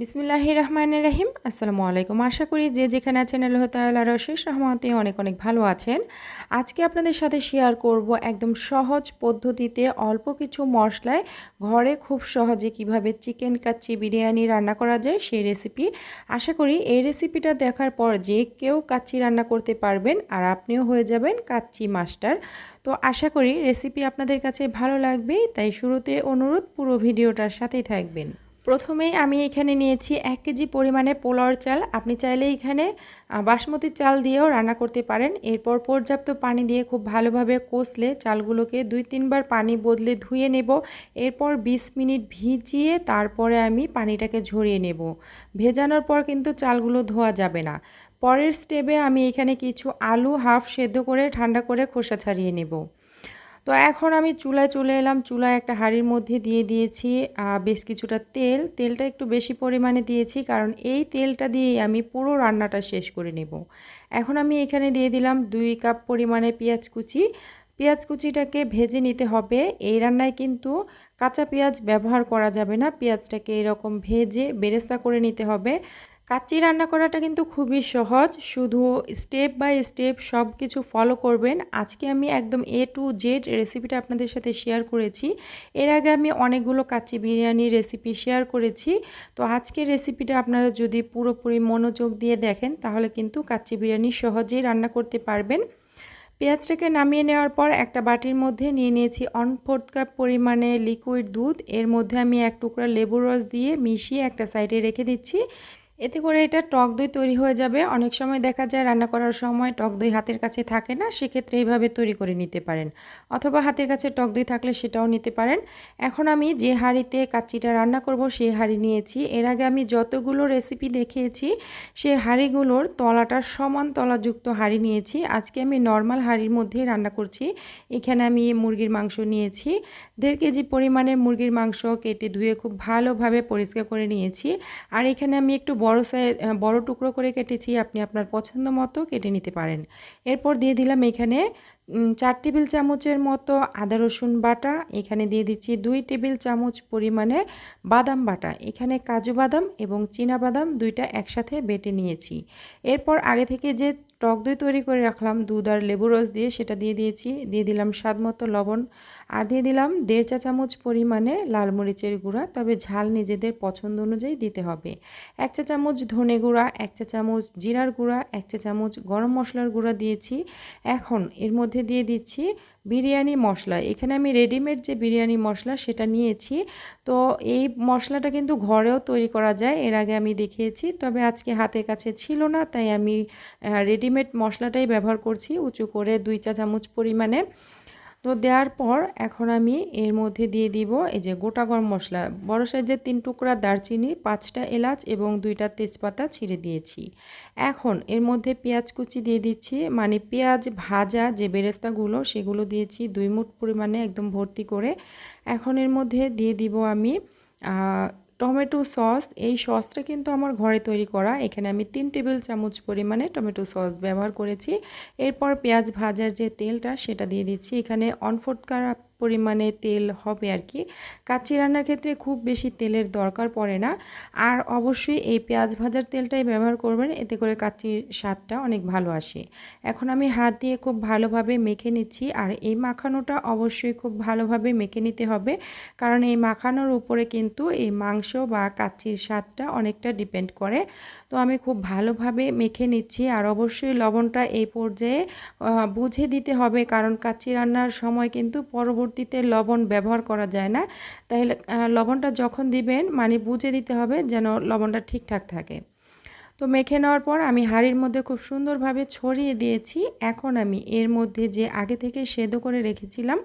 বিসমিল্লাহ রহমান রাহিম। আসসালামু আলাইকুম। আশা করি যে যেখানে আছেন আল্লাহ তাল্লাহ রশেষ রহমতে অনেক অনেক ভালো আছেন। আজকে আপনাদের সাথে শেয়ার করব একদম সহজ পদ্ধতিতে অল্প কিছু মশলায় ঘরে খুব সহজে কীভাবে চিকেন কাচ্চি বিরিয়ানি রান্না করা যায় সেই রেসিপি আশা করি এই রেসিপিটা দেখার পর যে কেউ কাচ্চি রান্না করতে পারবেন আর আপনিও হয়ে যাবেন কাচ্চি মাস্টার তো আশা করি রেসিপি আপনাদের কাছে ভালো লাগবে, তাই শুরুতে অনুরোধ, পুরো ভিডিওটার সাথেই থাকবেন। প্রথমেই আমি এখানে নিয়েছি এক কেজি পরিমাণে পোলাওর চাল। আপনি চাইলে এখানে বাসমতি চাল দিয়েও রান্না করতে পারেন। এরপর পর্যাপ্ত পানি দিয়ে খুব ভালোভাবে কষলে চালগুলোকে দুই তিনবার পানি বদলে ধুয়ে নেব। এরপর ২০ মিনিট ভিজিয়ে তারপরে আমি পানিটাকে ঝরিয়ে নেব। ভেজানোর পর কিন্তু চালগুলো ধোয়া যাবে না। পরের স্টেপে আমি এখানে কিছু আলু হাফ সেদ্ধ করে ঠান্ডা করে খোসা ছাড়িয়ে নেব। তো এখন আমি চুলায় চলে এলাম। চুলায় একটা হাঁড়ির মধ্যে দিয়ে দিয়েছি বেশ কিছুটা তেল। তেলটা একটু বেশি পরিমাণে দিয়েছি কারণ এই তেলটা দিয়েই আমি পুরো রান্নাটা শেষ করে নেব। এখন আমি এখানে দিয়ে দিলাম দুই কাপ পরিমাণে পেঁয়াজ কুচি। পেঁয়াজ কুচিটাকে ভেজে নিতে হবে। এই রান্নায় কিন্তু কাঁচা পেঁয়াজ ব্যবহার করা যাবে না। পেঁয়াজটাকে এরকম ভেজে বেরেস্তা করে নিতে হবে। কাচ্চি রান্না করাটা কিন্তু খুবই সহজ। শুধু স্টেপ বাই স্টেপ সব কিছু ফলো করবেন। আজকে আমি একদম এ টু জেড রেসিপিটা আপনাদের সাথে শেয়ার করেছি। এর আগে আমি অনেকগুলো কাচ্চি বিরিয়ানির রেসিপি শেয়ার করেছি। তো আজকের রেসিপিটা আপনারা যদি পুরোপুরি মনোযোগ দিয়ে দেখেন, তাহলে কিন্তু কাচ্চি বিরিয়ানি সহজেই রান্না করতে পারবেন। পেঁয়াজটাকে নামিয়ে নেওয়ার পর একটা বাটির মধ্যে নিয়ে নিয়েছি অন ফোর্থ কাপ পরিমাণে লিকুইড দুধ। এর মধ্যে আমি এক টুকরা লেবুর রস দিয়ে মিশিয়ে একটা সাইডে রেখে দিচ্ছি। এতে করে এটা টক দই তৈরি হয়ে যাবে। অনেক সময় দেখা যায় রান্না করার সময় টক দই হাতের কাছে থাকে না, সেক্ষেত্রে এইভাবে তৈরি করে নিতে পারেন। অথবা হাতের কাছে টক দই থাকলে সেটাও নিতে পারেন। এখন আমি যে হাঁড়িতে কাচ্চিটা রান্না করব সেই হাঁড়ি নিয়েছি। এর আগে আমি যতগুলো রেসিপি দেখিয়েছি সেই হাঁড়িগুলোর তলাটা সমান তলাযুক্ত হাঁড়ি নিয়েছি। আজকে আমি নর্মাল হাঁড়ির মধ্যেই রান্না করছি। এখানে আমি মুরগির মাংস নিয়েছি। দেড় কেজি পরিমাণে মুরগির মাংস কেটে ধুয়ে খুব ভালোভাবে পরিষ্কার করে নিয়েছি। আর এখানে আমি একটু সাইজ বড় টুকরো করে কেটেছি, আপনি আপনার পছন্দ মতো কেটে নিতে পারেন। এরপর দিয়ে দিলাম এখানে চার টেবিল চামচের মতো আদা, রসুন বাটা, এখানে দিয়ে দিচ্ছি দুই টেবিল চামচ পরিমাণে বাদাম বাটা। এখানে কাজু বাদাম এবং বাদাম দুইটা একসাথে বেটে নিয়েছি। এরপর আগে থেকে যে টক দই তৈরি করে রাখলাম, দুধ আর লেবু রস দিয়ে সেটা দিয়ে দিয়েছি। দিয়ে দিলাম স্বাদ মতো লবণ আর দিয়ে দিলাম দেড় চা চামচ পরিমাণে লাল মরিচের গুঁড়া, তবে ঝাল নিজেদের পছন্দ অনুযায়ী দিতে হবে। এক চা চামচ ধনে গুঁড়া, এক চা চামচ জিরার গুঁড়া, এক চা চামচ গরম মশলার গুঁড়া দিয়েছি। এখন এর মধ্যে দিয়ে দিচ্ছি বিরিয়ানি মশলা। এখানে আমি রেডিমেড যে বিরিয়ানি মশলা সেটা নিয়েছি। তো এই মশলাটা কিন্তু ঘরেও তৈরি করা যায়, এর আগে আমি দেখিয়েছি। তবে আজকে হাতের কাছে ছিল না, তাই আমি রেডিমেড মশলাটাই ব্যবহার করছি উঁচু করে দুই চা চামচ পরিমাণে। তো দেওয়ার পর এখন আমি এর মধ্যে দিয়ে দিব এই যে গোটা গরম মশলা। বড় সাইজের তিন টুকরা দারচিনি, পাঁচটা এলাচ এবং দুইটা তেজপাতা ছিঁড়ে দিয়েছি। এখন এর মধ্যে পেঁয়াজ কুচি দিয়ে দিচ্ছি মানে পেঁয়াজ ভাজা যে বেরেস্তাগুলো সেগুলো দিয়েছি দুই মুঠ পরিমাণে একদম ভর্তি করে। এখন এর মধ্যে দিয়ে দিব আমি টমেটো সস, এই সসটা কিন্তু আমার ঘরে তৈরি করা। এখানে আমি তিন টেবিল চামচ পরিমাণে টমেটো সস ব্যবহার করেছি। এরপর পেঁয়াজ ভাজার যে তেলটা, সেটা দিয়ে দিচ্ছি। এখানে অনফোর্থ কাপ পরিমাণে তেল হবে আর কি। কাচ্চি রান্নার ক্ষেত্রে খুব বেশি তেলের দরকার পড়ে না। আর অবশ্যই এই পেঁয়াজ ভাজার তেলটাই ব্যবহার করবেন, এতে করে কাচ্চির স্বাদটা অনেক ভালো আসে। এখন আমি হাত দিয়ে খুব ভালোভাবে মেখে নিচ্ছি, আর এই মাখানোটা অবশ্যই খুব ভালোভাবে মেখে নিতে হবে। কারণ এই মাখানোর উপরে কিন্তু এই মাংস বা কাচ্চির স্বাদটা অনেকটা ডিপেন্ড করে। তো আমি খুব ভালোভাবে মেখে নিচ্ছি, আর অবশ্যই লবণটা এই পর্যায়ে বুঝে দিতে হবে। কারণ কাচ্চি রান্নার সময় কিন্তু পরবর্তী পরবর্তীতে লবণ ব্যবহার করা যায় না। তাহলে লবণটা যখন দিবেন মানে বুঝে দিতে হবে যেন লবণটা ঠিকঠাক থাকে। তো মেখে নেওয়ার পর আমি হাঁড়ির মধ্যে খুব সুন্দরভাবে ছড়িয়ে দিয়েছি। এখন আমি এর মধ্যে যে আগে থেকে সেদ্ধ করে রেখেছিলাম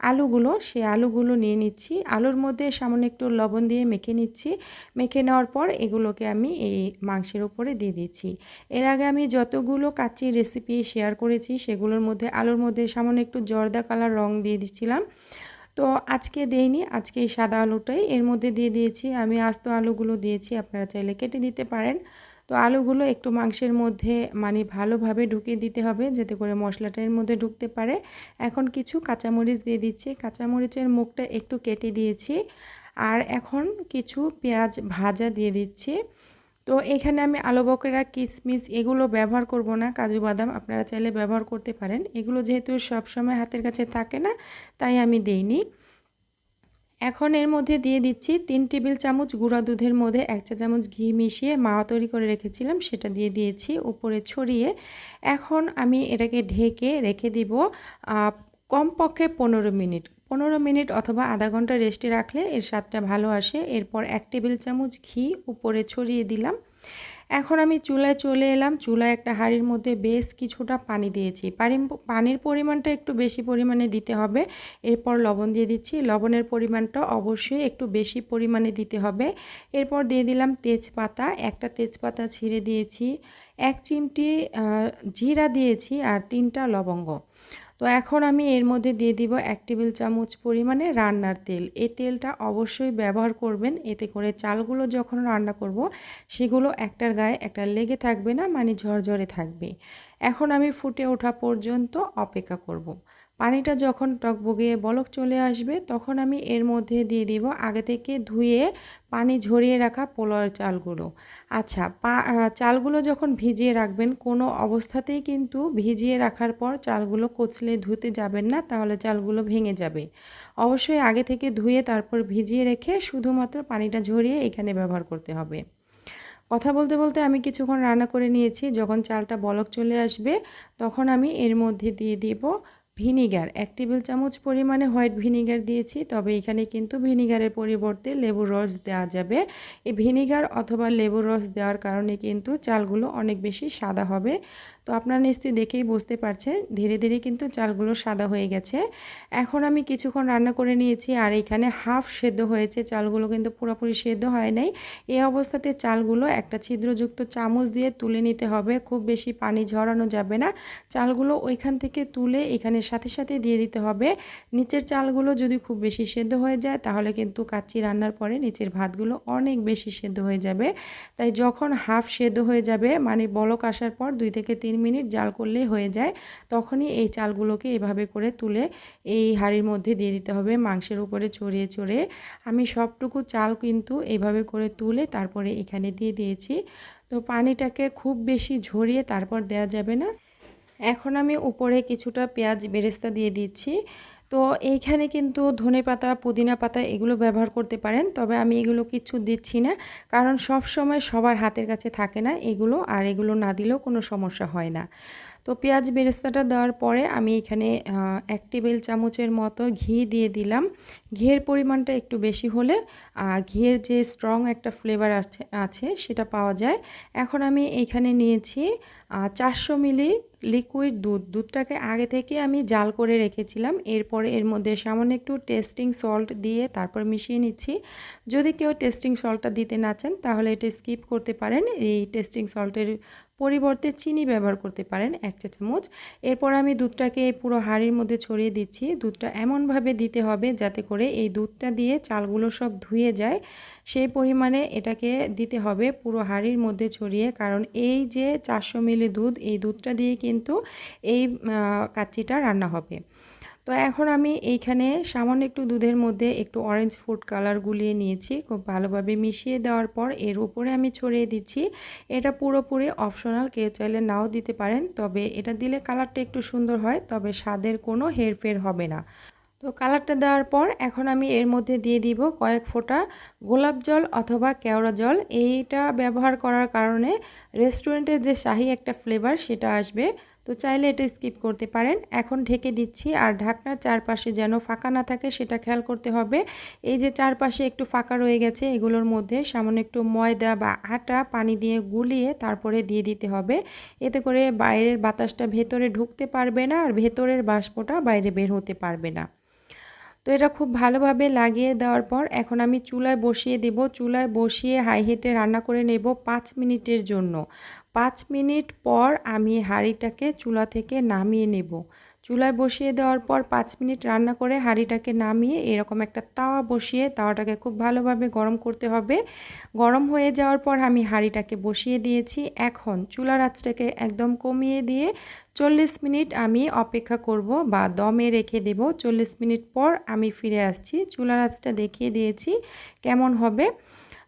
আলুগুলো সে আলুগুলো নিয়ে নিচ্ছি। আলুর মধ্যে সামান্য একটু লবণ দিয়ে মেখে নিচ্ছি। মেখে নেওয়ার পর এগুলোকে আমি এই মাংসের উপরে দিয়ে দিচ্ছি। এর আগে আমি যতগুলো কাচ্চি রেসিপি শেয়ার করেছি, সেগুলোর মধ্যে, আলুর মধ্যে সামান্য একটু জর্দা কালার রং দিয়ে দিচ্ছিলাম। তো আজকে দেইনি, আজকে এই সাদা আলুটাই। এর মধ্যে দিয়ে দিয়েছি, আমি আস্ত আলুগুলো দিয়েছি, আপনারা চাইলে কেটে দিতে পারেন। তো আলুগুলো একটু মাংসের মধ্যে মানে ভালোভাবে ঢুকিয়ে দিতে হবে যাতে করে মশলাটার মধ্যে ঢুকতে পারে। এখন কিছু কাঁচামরিচ দিয়ে দিচ্ছি। কাঁচামরিচের মুখটা একটু কেটে দিয়েছি। আর এখন কিছু পেঁয়াজ ভাজা দিয়ে দিচ্ছি। তো এখানে আমি আলু বকেরা কিশমিশ এগুলো ব্যবহার করব না, কাজু বাদাম আপনারা চাইলে ব্যবহার করতে পারেন। এগুলো যেহেতু সবসময় হাতের কাছে থাকে না, তাই আমি দেইনি। এখন এর মধ্যে দিয়ে দিচ্ছি তিন টেবিল চামচ গুঁড়া দুধের মধ্যে এক চা চামচ ঘি মিশিয়ে মাওয়া তৈরি করে রেখেছিলাম, সেটা দিয়ে দিয়েছি উপরে ছড়িয়ে। এখন আমি এটাকে ঢেকে রেখে দিব কমপক্ষে পনেরো মিনিট। পনেরো মিনিট অথবা আধা ঘণ্টা রেস্টে রাখলে এর স্বাদটা ভালো আসে। এরপর এক টেবিল চামচ ঘি উপরে ছড়িয়ে দিলাম। এখন আমি চুলায় চলে এলাম। চুলায় একটা হাঁড়ির মধ্যে বেশ কিছুটা পানি দিয়েছি। পানি পানির পরিমাণটা একটু বেশি পরিমাণে দিতে হবে। এরপর লবণ দিয়ে দিচ্ছি। লবণের পরিমাণটা অবশ্যই একটু বেশি পরিমাণে দিতে হবে। এরপর দিয়ে দিলাম তেজপাতা। একটা তেজপাতা ছিঁড়ে দিয়েছি। এক চিমটি জিরা দিয়েছি আর তিনটা লবঙ্গ। তো এখন আমি এর মধ্যে দিয়ে দিব এক টেবিল চামচ পরিমাণে রান্নার তেল। এই তেলটা অবশ্যই ব্যবহার করবেন। এতে করে চালগুলো যখন রান্না করব, সেগুলো একটার গায়ে একটা লেগে থাকবে না মানে ঝরঝরে থাকবে। এখন আমি ফুটে ওঠা পর্যন্ত অপেক্ষা করব। পানিটা যখন টকবগিয়ে বলক চলে আসবে, তখন আমি এর মধ্যে দিয়ে দিব আগে থেকে ধুয়ে পানি ঝরিয়ে রাখা পোলাওয়ের চালগুলো। আচ্ছা পা চালগুলো যখন ভিজিয়ে রাখবেন, কোনো অবস্থাতেই কিন্তু ভিজিয়ে রাখার পর চালগুলো কচলে ধুতে যাবেন না, তাহলে চালগুলো ভেঙে যাবে। অবশ্যই আগে থেকে ধুয়ে তারপর ভিজিয়ে রেখে শুধুমাত্র পানিটা ঝরিয়ে এখানে ব্যবহার করতে হবে। কথা বলতে বলতে আমি কিছুক্ষণ রান্না করে নিয়েছি, যখন চালটা বলক চলে আসবে, তখন আমি এর মধ্যে দিয়ে দিব ভিনিগার। এক টেবিল চামচ পরিমাণে হোয়াইট ভিনিগার দিয়েছি, তবে এখানে কিন্তু ভিনিগারের পরিবর্তে লেবুর রস দেওয়া যাবে। এই ভিনিগার অথবা লেবুর রস দেওয়ার কারণে কিন্তু চালগুলো অনেক বেশি সাদা হবে। তো আপনারা নিশ্চয়ই দেখেই বুঝতে পারছেন, ধীরে ধীরে কিন্তু চালগুলো সাদা হয়ে গেছে। এখন আমি কিছুক্ষণ রান্না করে নিয়েছি আর এখানে হাফ সেদ্ধ হয়েছে, চালগুলো কিন্তু পুরোপুরি সেদ্ধ হয় নাই। এই অবস্থাতে চালগুলো একটা ছিদ্রযুক্ত চামচ দিয়ে তুলে নিতে হবে, খুব বেশি পানি ঝরানো যাবে না। চালগুলো ওইখান থেকে তুলে এখানে সাথে সাথে দিয়ে দিতে হবে। নিচের চালগুলো যদি খুব বেশি সেদ্ধ হয়ে যায়, তাহলে কিন্তু কাচ্চি রান্নার পরে নিচের ভাতগুলো অনেক বেশি সেদ্ধ হয়ে যাবে। তাই যখন হাফ সেদ্ধ হয়ে যাবে মানে বলক আসার পর দুই থেকে তিন মিনিট জাল করলে হয়ে যায়। তখনই এই চালগুলোকে এভাবে করে তুলে এই হাঁড়ির মধ্যে দিয়ে দিতে হবে মাংসের উপরে চড়িয়ে ছড়িয়ে। আমি সবটুকু চাল কিন্তু এভাবে করে তুলে তারপরে এখানে দিয়ে দিয়েছি। তো পানিটাকে খুব বেশি ঝরিয়ে তারপর দেয়া যাবে না। এখন আমি উপরে কিছুটা পেঁয়াজ বেরেস্তা দিয়ে দিচ্ছি। তো এইখানে কিন্তু ধনে পাতা, পুদিনা পাতা এগুলো ব্যবহার করতে পারেন, তবে আমি এগুলো কিছু দিচ্ছি না, কারণ সব সময় সবার হাতের কাছে থাকে না এগুলো, আর এগুলো না দিলেও কোনো সমস্যা হয় না। তো পেঁয়াজ বেরেস্তাটা দেওয়ার পরে আমি এখানে এক টেবিল চামচের মতো ঘি দিয়ে দিলাম। ঘিয়ের পরিমাণটা একটু বেশি হলে ঘিয়ের যে স্ট্রং একটা ফ্লেভার আছে আছে সেটা পাওয়া যায়। এখন আমি এখানে নিয়েছি চারশো মিলি লিকুইড দুধ। দুধটাকে আগে থেকে আমি জাল করে রেখেছিলাম। এরপরে এর মধ্যে সামান্য একটু টেস্টিং সল্ট দিয়ে তারপর মিশিয়ে নিচ্ছি। যদি কেউ টেস্টিং সল্টটা দিতে না চান, তাহলে এটা স্কিপ করতে পারেন। এই টেস্টিং সল্টের পরিবর্তে চিনি ব্যবহার করতে পারেন এক চা চামচ এরপর আমি দুধটাকে পুরো হাঁড়ির মধ্যে ছড়িয়ে দিচ্ছি। দুধটা এমনভাবে দিতে হবে যাতে করে এই দুধটা দিয়ে চালগুলো সব ধুয়ে যায়। সেই পরিমাণে এটাকে দিতে হবে পুরো হাঁড়ির মধ্যে ছড়িয়ে। কারণ এই যে চারশো মিলি দুধ, এই দুধটা দিয়ে কিন্তু এই কাচ্চিটা রান্না হবে। তো এখন আমি এইখানে সামান্য একটু দুধের মধ্যে একটু অরেঞ্জ ফুড কালার গুলিয়ে নিয়েছি, খুব ভালোভাবে মিশিয়ে দেওয়ার পর এর উপরে আমি ছড়িয়ে দিচ্ছি। এটা পুরোপুরি অপশনাল কেউ চাইলে নাও দিতে পারেন, তবে এটা দিলে কালারটা একটু সুন্দর হয়, তবে স্বাদের কোনো হেরফের হবে না। তো কালারটা দেওয়ার পর এখন আমি এর মধ্যে দিয়ে দিব কয়েক ফোঁটা গোলাপ জল অথবা কেওড়া জল। এইটা ব্যবহার করার কারণে রেস্টুরেন্টের যে শাহি একটা ফ্লেভার সেটা আসবে। তো চাইলে এটা স্কিপ করতে পারেন। এখন ঢেকে দিচ্ছি আর ঢাকনার চারপাশে যেন ফাঁকা না থাকে সেটা খেয়াল করতে হবে। এই যে চারপাশে একটু ফাঁকা রয়ে গেছে, এগুলোর মধ্যে সামান্য একটু ময়দা বা আটা পানি দিয়ে গুলিয়ে তারপরে দিয়ে দিতে হবে। এতে করে বাইরের বাতাসটা ভেতরে ঢুকতে পারবে না আর ভেতরের বাষ্পটা বাইরে বের হতে পারবে না। তো এটা খুব ভালোভাবে লাগিয়ে দেওয়ার পর এখন আমি চুলায় বসিয়ে দেব। চুলায় বসিয়ে হাই হিটে রান্না করে নেব পাঁচ মিনিটের জন্য। পাঁচ মিনিট পর আমি হাঁড়িটাকে চুলা থেকে নামিয়ে নেব। চুলায় বসিয়ে দেওয়ার পর পাঁচ মিনিট রান্না করে হাঁড়িটাকে নামিয়ে এরকম একটা তাওয়া বসিয়ে তাওয়াটাকে খুব ভালোভাবে গরম করতে হবে। গরম হয়ে যাওয়ার পর আমি হাঁড়িটাকে বসিয়ে দিয়েছি। এখন চুলার আঁচটাকে একদম কমিয়ে দিয়ে চল্লিশ মিনিট আমি অপেক্ষা করব বা দমে রেখে দেব। চল্লিশ মিনিট পর আমি ফিরে আসছি। চুলার আঁচটা দেখিয়ে দিয়েছি কেমন হবে।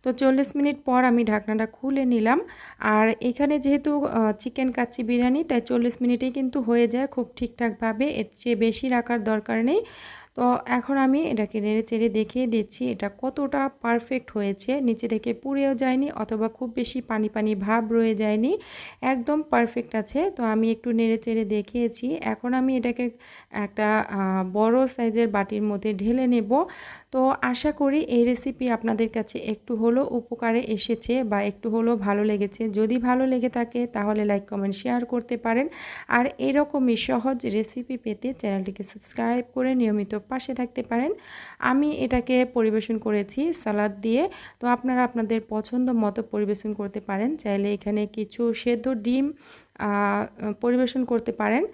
তো চল্লিশ মিনিট পর আমি ঢাকনাটা খুলে নিলাম। আর এখানে যেহেতু চিকেন কাচ্চি বিরিয়ানি, তাই চল্লিশ মিনিটেই কিন্তু হয়ে যায় খুব ঠিকঠাকভাবে। এর চেয়ে বেশি রাখার দরকার নেই। তো এখন আমি এটাকে নেড়ে চেড়ে দেখিয়ে দিচ্ছি, এটা কতটা পারফেক্ট হয়েছে। নিচে থেকে পুড়েও যায়নি অথবা খুব বেশি পানি পানি ভাব রয়ে যায়নি, একদম পারফেক্ট আছে। তো আমি একটু নেড়ে চেড়ে দেখিয়েছি। এখন আমি এটাকে একটা বড় সাইজের বাটির মধ্যে ঢেলে নেব। তো আশা করি এই রেসিপি আপনাদের কাছে একটু হলো উপকারে এসেছে বা একটু হলো ভালো লেগেছে। যদি ভালো লেগে থাকে তাহলে লাইক কমেন্ট শেয়ার করতে পারেন। আর এরকমই সহজ রেসিপি পেতে চ্যানেলটিকে সাবস্ক্রাইব করে নিয়মিত পাশে থাকতে পারেন। আমি এটাকে পরিবেশন করেছি সালাদ দিয়ে। তো আপনারা আপনাদের পছন্দ মতো পরিবেশন করতে পারেন। চাইলে এখানে কিছু সেদ্ধ ডিম পরিবেশন করতে পারেন।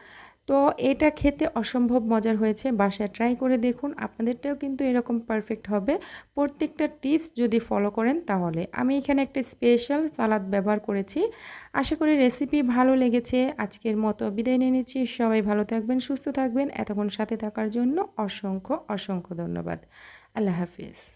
তো এটা খেতে অসম্ভব মজার হয়েছে, বাসায় ট্রাই করে দেখুন, আপনাদেরটাও কিন্তু এরকম পারফেক্ট হবে। প্রত্যেকটা টিপস যদি ফলো করেন তাহলে। আমি এখানে একটা স্পেশাল সালাদ ব্যবহার করেছি। আশা করি রেসিপি ভালো লেগেছে। আজকের মতো বিদায় নিয়ে নিচ্ছি। সবাই ভালো থাকবেন, সুস্থ থাকবেন। এতক্ষণ সাথে থাকার জন্য অসংখ্য অসংখ্য ধন্যবাদ। আল্লাহ হাফিজ।